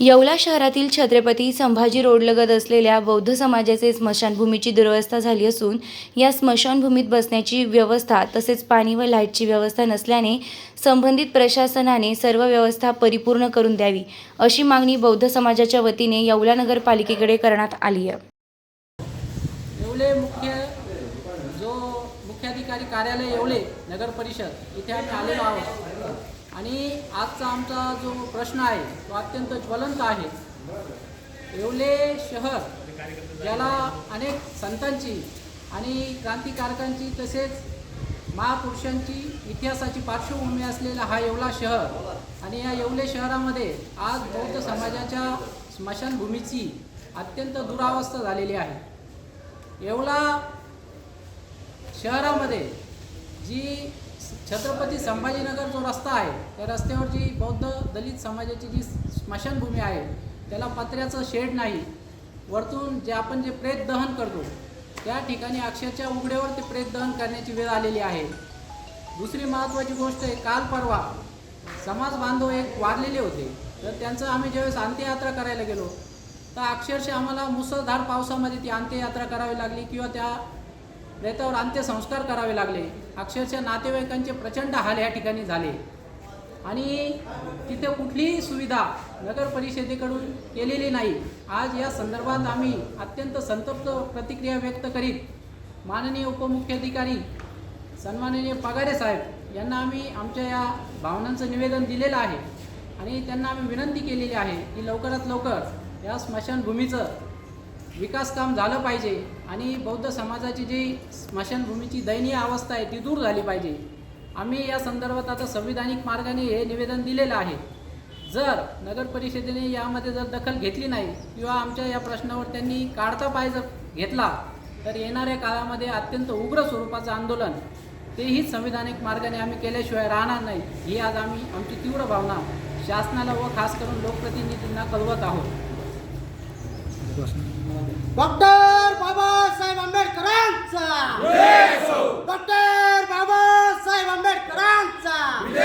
येवला शहरातील छत्रपती संभाजी रोडलगत असलेल्या बौद्ध समाजाचे स्मशानभूमीची दुरवस्था झाली असून या स्मशानभूमीत बसण्याची व्यवस्था तसेच पाणी व लाईटची व्यवस्था नसल्याने संबंधित प्रशासनाने सर्व व्यवस्था परिपूर्ण करून द्यावी अशी मागणी बौद्ध समाजाच्या वतीने येवला नगरपालिकेकडे करण्यात आली आहे. येवले मुख्य जो मुख्याधिकारी कार्यालय येवले नगर परिषद इथे आम्ही आलेलो आहोत. आणि आजचा आमचा जो प्रश्न आहे तो अत्यंत ज्वलंत आहे. येवले शहर ज्याला अनेक संतांची आणि क्रांतिकारकांची तसेच महापुरुषांची इतिहासाची पार्श्वभूमी असलेला हा येवला शहर आणि या येवले शहरामध्ये आज बौद्ध समाजाच्या स्मशानभूमीची अत्यंत दुरावस्था झालेली आहे. येवला शहरामध्ये जी छत्रपती संभाजीनगर जो रस्ता आहे त्या रस्त्यावर जी बौद्ध दलित समाजाची जी स्मशानभूमी आहे त्याला पत्र्याचं शेड नाही. वरतून जे आपण जे प्रेत दहन करतो त्या ठिकाणी अक्षरशः उघड्यावर ते प्रेत दहन करण्याची वेळ आलेली आहे. दुसरी महत्त्वाची गोष्ट आहे काल परवा समाज बांधव एक वारलेले होते. तर त्यांचं आम्ही ज्यावेळेस अंत्ययात्रा करायला गेलो तर अक्षरशः आम्हाला मुसळधार पावसामध्ये ती अंत्ययात्रा करावी लागली किंवा त्या रेतावर अंत्यसंस्कार करावे लागले. अक्षरशः नातेवाईकांचे प्रचंड हाल या ठिकाणी झाले. आणि तिथे कुठलीही सुविधा नगर परिषदेकडून केलेली नाही. आज या संदर्भात आम्ही अत्यंत संतप्त प्रतिक्रिया व्यक्त करीत माननीय उपमुख्याधिकारी सन्माननीय पगारे साहेब यांना आम्ही आमच्या या भावनांचं निवेदन दिलेलं आहे. आणि त्यांना आम्ही विनंती केलेली आहे की लवकरात लवकर या स्मशानभूमीचं विकास काम झालं पाहिजे आणि बौद्ध समाजाची जी स्मशानभूमीची दयनीय अवस्था आहे ती दूर झाली पाहिजे. आम्ही या संदर्भात आता संविधानिक मार्गाने हे निवेदन दिलेलं आहे. जर नगर परिषदेने यामध्ये जर दखल घेतली नाही किंवा आमच्या या प्रश्नावर त्यांनी काढता पाय जर घेतला तर येणाऱ्या काळामध्ये अत्यंत उग्र स्वरूपाचं आंदोलन तेही संविधानिक मार्गाने आम्ही केल्याशिवाय राहणार नाही. ही आज आम्ही आमची तीव्र भावना शासनाला व खास करून लोकप्रतिनिधींना कळवत आहोत. डॉक्टर!